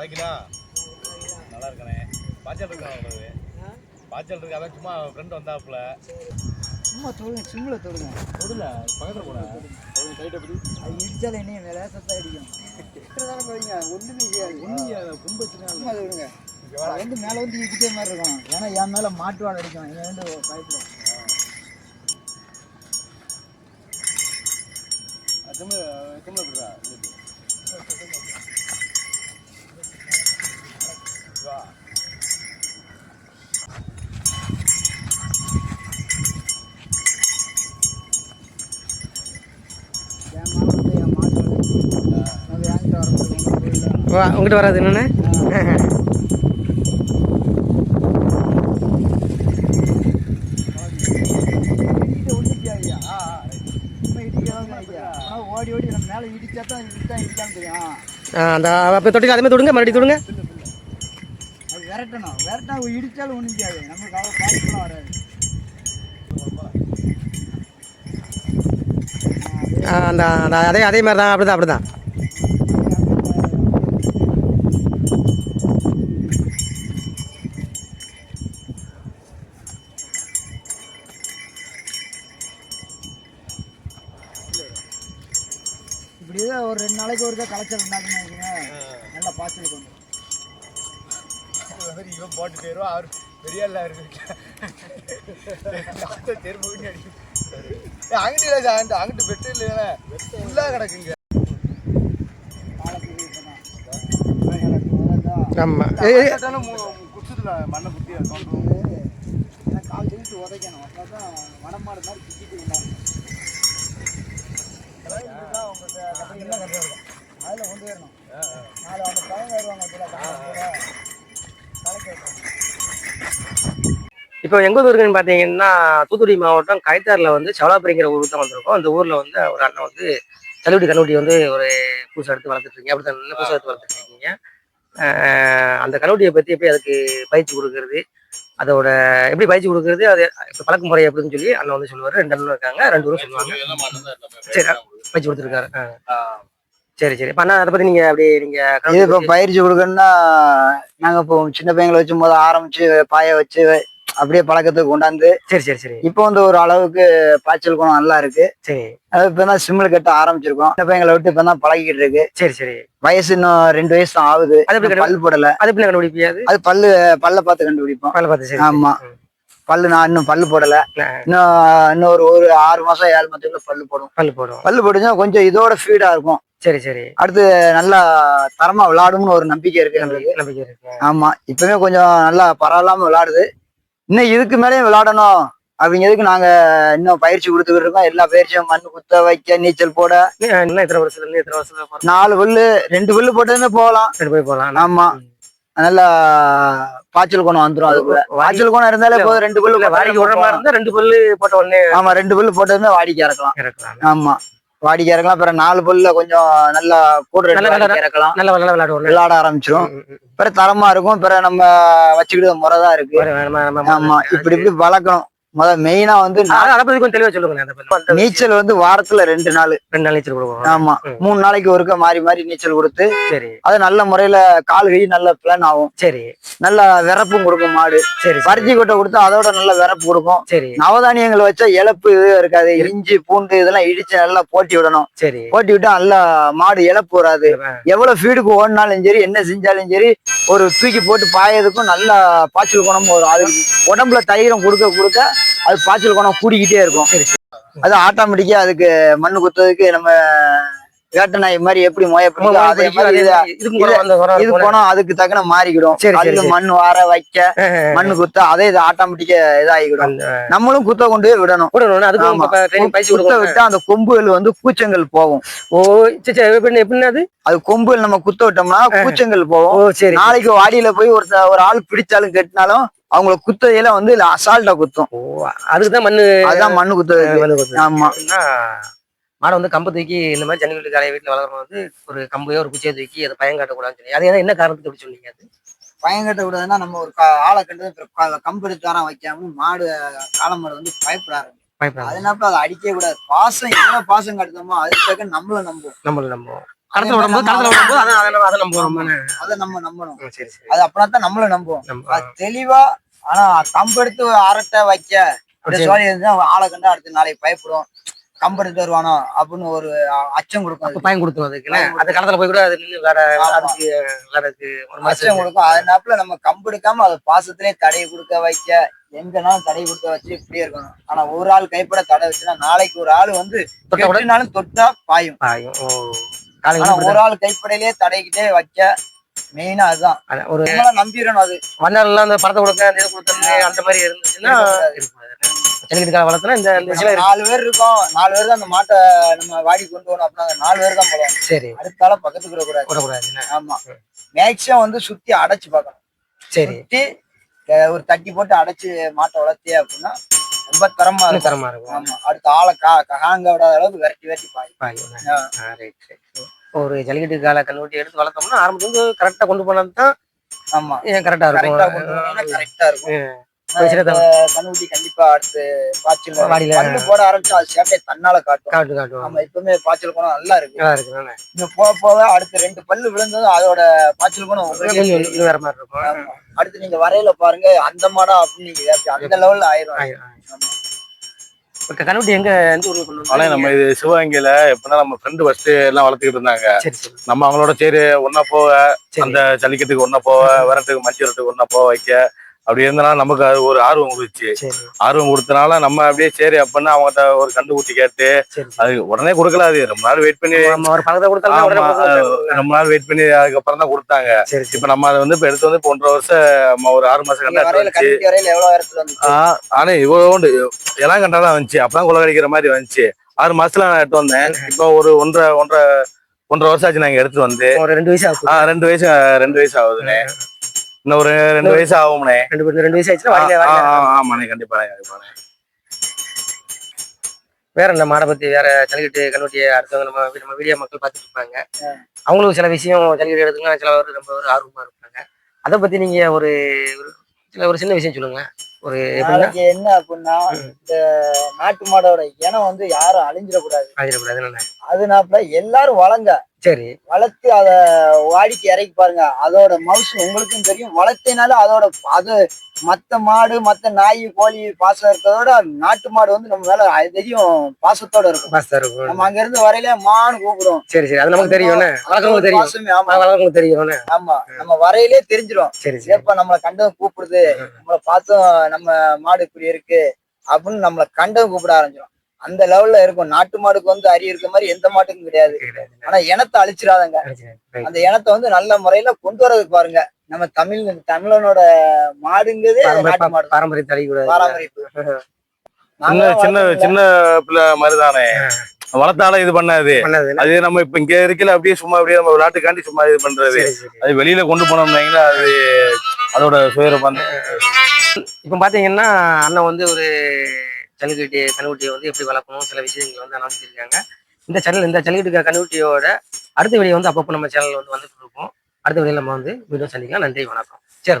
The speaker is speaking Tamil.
பாய்க்கினா நல்லா இருக்கனே பாய்ச்சல் இருக்கா உங்களுக்கு? பாய்ச்சல் இருக்கு? அதான் சும்மா ஃப்ரெண்ட் வந்தாப்புல. சும்மா தொடுங்க சிம்மில் தொடுங்க. தொடுல பக்கத்தில் போட. கைட் எப்படி அது இடிச்சாலும் என்ன மேலே சத்தம் அடிக்கும். இப்படிதானே போவீங்க ஒன்றுமே செய்யாது. ஒன்றும் கும்பு சும்மா தொடுங்க. அது வந்து மேலே வந்து இடிக்கிற மாதிரி இருக்கும். ஏன்னா என் மேலே மாட்டு வாழை அடிக்கும். இவன் வந்து பயப்படும். திமிழ் திமிழ் இருக்குதா வா என் மேலே வந்து என் மாட்டு வாழை அடிக்கும். அது என்கிட்ட வரது ஒன்றும் புரியல வா உங்ககிட்ட வராது ஆனால் ஓடி ஓடி நம்ம மேலே இடிச்சா தான் இடிச்சா இடிக்காம தெரியும் அந்த அப்போ தொட்டி அதே மாதிரி தொடுங்க மறுபடியும் தொடுங்க. விரட்டணும். விரட்டா இடிச்சாலும் ஒன்றும் நம்மளுக்கு அவ்வளோ பாதிப்புலாம் வராது. அந்த அதே அதே மாதிரி தான் அப்படி தான் அப்படி தான் ஒரு ரெண்டு நாளைக்கு ஒருக்கா களைச்சல் உண்டாக்குன்னு வைக்கிறேன் நல்லா பாய்ச்சல் கொண்டு வந்து இவன் போட்டு போயிடுவா அவர் பெரிய ஆளா இருக்கு. அடிக்கும் அங்கிட்டு இல்லை சார் அங்கிட்டு அங்கிட்டு பெட்டு இல்லை ஃபுல்லாக கிடக்குங்க. ஆமாம் குத்துதுல மண்ணை குத்தி கால் தூக்கி உதைக்கணும். அப்போ தான் வடமாடு மாதிரி இருந்தாங்க அதில் கொண்டு வரணும். நாலு அந்த பழங்க வருவாங்க இப்போ எங்க இருக்குன்னு பார்த்தீங்கன்னா தூத்துக்குடி மாவட்டம் கைத்தாரில் வந்து சவலாபுரிங்கிற ஊருக்கு தான் வந்திருக்கோம். அந்த ஊரில் வந்து ஒரு அண்ணன் வந்து சலுவடி கண்ணுட்டி வந்து ஒரு பூசை எடுத்து வளர்த்துட்டு இருக்கீங்க. அப்படி தான் பூசை எடுத்து ஆஹ் அந்த கண்ணுட்டியை பற்றி எப்படி அதுக்கு பயிற்சி கொடுக்கறது அதோட எப்படி பயிற்சி கொடுக்கறது அது இப்போ பழக்க முறை எப்படின்னு சொல்லி அண்ணன் வந்து சொல்லுவார். ரெண்டு அண்ணன் இருக்காங்க. ரெண்டு பேரும் சொல்லுவாங்க. சரி பயிற்சி கொடுத்துருக்காரு. சரி சரி. இப்போ அண்ணா அதை பற்றி நீங்கள் அப்படி இது இப்போ பயிற்சி கொடுக்கணும்னா நாங்கள் இப்போ சின்ன பையங்களை வச்சும் போது ஆரம்பிச்சு பாய வச்சு அப்படியே பழக்கத்துக்கு கொண்டாந்து சரி சரி சரி. இப்போ வந்து ஒரு அளவுக்கு பாய்ச்சல் குணம் நல்லா இருக்கு. சரி. அது இப்போ தான் சிம்மில் கட்ட ஆரம்பிச்சிருக்கோம். சின்ன பையங்களை விட்டு இப்போ தான் பழகிட்டு இருக்கு. சரி சரி. வயசு இன்னும் ரெண்டு வயசு தான் ஆகுது. அது பல் போடல. அது எப்படி கண்டுபிடிப்பியாது அது? பல்லு பல்ல பார்த்து கண்டுபிடிப்போம். வேலை பார்த்து சரி ஆமா. பல்லு நான் இன்னும் பல்லு போடல. இன்னும் இன்னும் ஒரு ஒரு ஆறு மாசம் ஏழு மாசத்துக்குள்ள பல்லு போடும். பல்லு போடும். பல்லு போட்டுச்சா கொஞ்சம் இதோட ஃபீடா இருக்கும். சரி சரி. அடுத்து நல்லா தரமா விளையாடும்னு ஒரு நம்பிக்கை இருக்கு எங்களுக்கு. நம்பிக்கை இருக்கு. ஆமா. இப்பவே கொஞ்சம் நல்லா பரவாயில்லாம விளையாடுது இன்னும் இதுக்கு மேலேயும் விளையாடணும் அப்படிங்கிறதுக்கு நாங்க இன்னும் பயிற்சி கொடுத்துக்கிட்டு இருக்கோம்? எல்லா பயிற்சியும் மண் குத்த வைக்க நீச்சல் போட. எத்தனை வருஷத்துல இருந்து எத்தனை வருஷத்துல நாலு பல்லு ரெண்டு பல்லு போட்டதுமே போகலாம். ரெண்டு போய் போகலாம். ஆமா. நல்லா பாய்ச்சல் குணம் வந்துரும் அதுக்குள்ள பாய்ச்சல் குணம் இருந்தாலே போதும் ரெண்டு பல்லு வாடிக்கை விடுற மாதிரி இருந்தா ரெண்டு பல்லு போட்ட உடனே ஆமா ரெண்டு பல்லு போட்டதுமே வாடிக்கை இறக்கலாம். ஆமா. வாடிக்கை இறக்கலாம் அப்புறம் நாலு பல்ல கொஞ்சம் நல்லா கூட இறக்கலாம் நல்ல விளையாடுவோம் விளையாட ஆரம்பிச்சிரும். பிறகு தரமா இருக்கும் பிறகு நம்ம வச்சுக்கிட்டு முறைதான் இருக்கு. ஆமா இப்படி இப்படி வளர்க்கணும். முத மெயினா வந்து அதை பத்தி கொஞ்சம் தெளிவா சொல்லுங்க நீச்சல் வந்து வாரத்துல ரெண்டு நாள். ரெண்டு நாள் நீச்சல் கொடுப்போம் ஆமா. மூணு நாளைக்கு ஒருக்க மாறி மாறி நீச்சல் கொடுத்து சரி. அது நல்ல முறையில கால் கை நல்ல பிளான் ஆகும். சரி. நல்ல விறப்பும் கொடுக்கும் மாடு. சரி சரி, பருத்தி கொட்டை கொடுத்தா அதோட நல்ல விறப்பு கொடுக்கும். சரி. நவதானியங்கள் வச்சா இழப்பு இது இருக்காது. இஞ்சி பூண்டு இதெல்லாம் இடிச்சு நல்லா போட்டி விடணும். சரி. போட்டி விட்டா நல்லா மாடு இழப்பு வராது. எவ்வளவு ஃபீடுக்கு ஓடினாலும் சரி என்ன செஞ்சாலும் சரி ஒரு தூக்கி போட்டு பாயதுக்கும் நல்ல பாய்ச்சல் குணம் வரும். அது உடம்புல தைரம் கொடுக்க கொடுக்க அது பாய்ச்சல் குணம் கூடிக்கிட்டே இருக்கும். அது ஆட்டோமேட்டிக்கா அதுக்கு மண்ணு குத்துறதுக்கு நம்ம வேட்டை நாய் மாதிரி எப்படி மோய பிடிக்கும் அதே மாதிரி இது போனா அதுக்கு தக்கன மாறிக்கிடும். அதுல சரி. மண் வார வைக்க மண்ணு குத்த அதே இது ஆட்டோமேட்டிக்கா இதாகிடும். நம்மளும் குத்த கொண்டு போய் விடணும். அதுக்கு குத்த விட்டா அந்த கொம்புகள் வந்து கூச்சங்கள் போகும். ஓ எப்படின்னா அது அது? கொம்புகள் நம்ம குத்த விட்டோம்னா கூச்சங்கள் போகும். ஓ சரி நாளைக்கு வாடியில போய் ஒருத்த ஒரு ஆள் பிடிச்சாலும் கட்டினாலும் அவங்கள குத்தையில வந்து அசால்ட்டா குத்தும். ஓ அதுக்கு தான் மண்ணு அதுதான் மண்ணு கொடுத்தது. ஆமா. மாடை வந்து கம்பு தூக்கி இந்த மாதிரி ஜன்னல் வீட்டு காலைய வீட்டுல வளர்க்குறவங்க வந்து ஒரு கம்பையோ ஒரு குச்சியோ தூக்கி அதை பயம் காட்டக்கூடாதுன்னு சொல்லி. அது என்ன- காரணத்துக்கு அப்படி சொன்னீங்க அது? பயங்கட்ட விடாதுன்னா நம்ம ஒரு ஆளை கண்டு கம்பு எடுத்தாரம் வைக்காம மாடு காலமாடு வந்து பயப்பட ஆரம்பிக்கும் பயப்படாது அதனால அதை அடிக்கவே கூடாது. பாசம் என்ன பாசம் காட்டுதோமோ அதுக்கு தக்க நம்மள நம்பும் நம்மள நம்புவோம். களத்துல விடும்போது களத்துல விடும்போது அதை அதை நம்ம அதை நம்புவோம். அதை நம்ம நம்பணும். சரி சரி. அது அப்படின்னா தான் நம்மளும் நம்புவோம். நம்ம அது தெளிவா ஆனா கம்பெடுத்து அரட்டை வைக்க. சோழி இருந்தா ஆளை கண்டா அடுத்து நாளைக்கு பயப்படும் கம்பெடுத்து வருவானோ அப்படின்னு ஒரு அச்சம் கொடுக்கும். பயன் கொடுத்தோம் அதுக்குன்னு அந்த காலத்துல போய் கூட அது நின்று வேற. அதுக்கு விளையாடுறதுக்கு ஒரு அச்சம் கொடுக்கும். அதனால நம்ம கம்பெடுக்காம அது பாசத்திலே தடை கொடுக்க வைக்க எங்கனாலும் தடை கொடுக்க வச்சு இப்படியே இருக்கணும். ஆனா ஒரு ஆள் கைப்பட தடை வச்சுன்னா நாளைக்கு ஒரு ஆள் வந்து தொட்ட கூட கெட்டுனாலும் தொட்டா பாயும். பாயும். ஒரு ஆள் கைப்படையிலே தடைக்கிட்டே வைக்க மெயினா அதுதான். ஒரு நம்பிடணும் அது. வந்தாரெல்லாம் அந்த படத்தை கொடுக்க அந்த அந்த மாதிரி இருந்துச்சுன்னா இருக்கக்கூடாது. ஜல்லிக்கட்டு கால வளர்த்துனா இந்த நாலு பேர் இருக்கோம். நாலு பேர் தான் அந்த மாட்டை நம்ம வாடி கொண்டு வரணும். அப்படின்னா நாலு பேர் தான் போதும் சரி. அடுத்தால பக்கத்துக்கு விடக்கூடாது. விடக்கூடாது. ஆமா. மேக்ஸிமம் வந்து சுத்தி அடைச்சு பார்க்கணும். சரி. ஒரு தட்டி போட்டு அடைச்சு மாட்டை வளர்த்தே அப்படின்னா ரொம்ப தரமா இருக்கும். தரமா இருக்கும். ஆமா. அடுத்த ஆளை கா காங்க விடாத அளவுக்கு விரட்டி விரட்டி right, right. ஒரு ஜல்லிக்கட்டு கால கண்ணுட்டி எடுத்து வளர்த்தோம்னா ஆரம்பத்துல இருந்து கரெக்டா கொண்டு போனது தான் ஆமா. கரெக்டா இருக்கும்? கரெக்டா இருக்கும். கண்ணுக்குட்டி கண்டிப்பா அடுத்து பாய்ச்சல் போட ஆரம்பிச்சா அது சேட்டையை தன்னால காட்டும். காட்டு காட்டுவோம் நம்ம எப்பவுமே பாய்ச்சல் குணம் நல்லா இருக்கு. நல்லா இருக்கு இன்னும் போக போக அடுத்து ரெண்டு பல்லு விழுந்ததும் அதோட பாய்ச்சல் குணம் வேற மாதிரி இருக்கும். அடுத்து நீங்க வரையில பாருங்க அந்த மாடா அப்படின்னு நீங்க. அந்த லெவல்ல ஆயிரும். கண்ணுட்டி எங்க எந்த ஊருக்கு கொண்டு ஆனா நம்ம இது சிவகங்கையில எப்படின்னா நம்ம ஃப்ரெண்டு ஃபர்ஸ்ட் எல்லாம் வளர்த்துக்கிட்டு இருந்தாங்க. நம்ம அவங்களோட சரி ஒன்னா போக அந்த ஜல்லிக்கட்டுக்கு ஒன்னா போக விரட்டுக்கு மஞ்சள் விரட்டுக்கு ஒன்னா போக வைக்க அப்படி இருந்தனால நமக்கு அது ஒரு ஆர்வம் கொடுத்துச்சு. சரி. ஆர்வம் கொடுத்தனால நம்ம அப்படியே சரி அப்படின்னா அவங்ககிட்ட ஒரு கண்டு ஊட்டி கேட்டு அது உடனே கொடுக்கல அது ரொம்ப நாள் வெயிட் பண்ணி ரொம்ப நாள் வெயிட் பண்ணி அதுக்கப்புறம் தான் கொடுத்தாங்க. இப்ப நம்ம அதை வந்து இப்ப எடுத்து வந்து இப்ப ஒன்றரை வருஷம் ஒரு ஆறு மாசம் கண்டா ஆனா இவ்வளவு எல்லாம் கண்டா தான் வந்துச்சு. அப்பதான் குலை கடிக்கிற மாதிரி வந்துச்சு. ஆறு மாசத்துல நான் எடுத்து வந்தேன். இப்போ ஒரு ஒன்றரை ஒன்றரை ஒன்றரை வருஷம் ஆச்சு நாங்க எடுத்து வந்து. ஒரு ரெண்டு வயசு ரெண்டு வயசு ரெண்டு வயசு ஆகுதுண்ணே. இன்னும் ஒரு ரெண்டு வயசு ஆகும்ண்ணே ரெண்டு ரெண்டு வயசு ஆச்சுன்னா ஆ, வாயில ஆ, வாயில ஆ, ஆமாண்ணே கண்டிப்பா கண்டிப்பாண்ணே வேற இந்த மாடை பத்தி வேற ஜல்லிக்கட்டு கண்ணுட்டியை அடுத்தவங்க நம்ம நம்ம வீடியோ மக்கள் பார்த்துட்டு இருப்பாங்க. அவங்களுக்கு சில விஷயம் ஜல்லிக்கட்டு எடுத்துக்கலாம் சில பேர் ரொம்ப ஒரு ஆர்வமா இருப்பாங்க. அதை பத்தி நீங்க ஒரு ஒரு- சில ஒரு சின்ன விஷயம் சொல்லுங்க ஒரு என்ன அப்படின்னா இந்த நாட்டு மாடோட இனம் வந்து யாரும் அழிஞ்சிடக்கூடாது. ஆகிடக்கூடாது அதனால எல்லாரும் வளங்க. சரி. வளர்த்து அத வாடிக்கை இறக்கி பாருங்க. அதோட மவுசு உங்களுக்கும் தெரியும். வளர்த்தினால அதோட அது மத்த மாடு மத்த நாய் கோழி பாசம் இருக்கிறதோட நாட்டு மாடு வந்து நம்ம மேல அதிகம் பாசத்தோட இருக்கும். பாஸ்தா இருக்கும். நம்ம அங்க இருந்து வரையில மான்னு கூப்பிடும். சரி சரி. அது நமக்கு தெரியும்ண்ணே வளர்க்கறவங்களுக்கு தெரியும். பாசமே ஆமா. வளர்க்கறவங்களுக்கு தெரியும்ண்ணே ஆமா. நம்ம வரையிலே தெரிஞ்சிரும். சரி சரி. ஏப்பா நம்மளை கண்டவன் கூப்பிடுது நம்மளை பார்த்தும் நம்ம மாடு இப்படி இருக்கு அப்படின்னு நம்மளை கண்டவன் கூப்பிட ஆரம்பிச்சிடும் அந்த லெவல்ல இருக்கும். நாட்டு மாடுக்கு வந்து அறி இருக்க மாதிரி எந்த மாட்டுக்கும் கிடையாது. ஆனா இனத்தை அழிச்சிடாதங்க. அந்த இனத்தை வந்து நல்ல முறையில கொண்டு வரதுக்கு பாருங்க. நம்ம தமிழ் தமிழனோட மாடுங்கிறதே பாரம்பரிய- நாட்டு மாடு அழிக்கூடாது பராமரிப்பு. சின்ன சின்ன பிள்ளை மாதிரிதானே? வளர்த்தாலும் இது பண்ணாது. அது நம்ம இப்ப இங்க இருக்கல அப்படியே சும்மா அப்படியே நம்ம விளையாட்டுக்காண்டி சும்மா இது பண்றது. அது வெளியில கொண்டு போனோம்னா அது அதோட சுயரூபம் இப்போ பாத்தீங்கன்னா அண்ணன் வந்து ஒரு ஜல்லிக்கட்டு கண்ணுக்குட்டியை வந்து எப்படி வளர்க்கணும்? சில விஷயங்களை வந்து அனௌன்ஸ் பண்ணியிருக்காங்க. இந்த சேனல் இந்த ஜல்லிக்கட்டு கண்ணுக்குட்டியோட அடுத்த வீடியோ வந்து அப்பப்போ நம்ம சேனல் வந்து வந்துட்டு இருக்கோம் அடுத்த வீடியோ நம்ம வந்து வீடியோ சந்திக்கலாம். நன்றி வணக்கம். சரி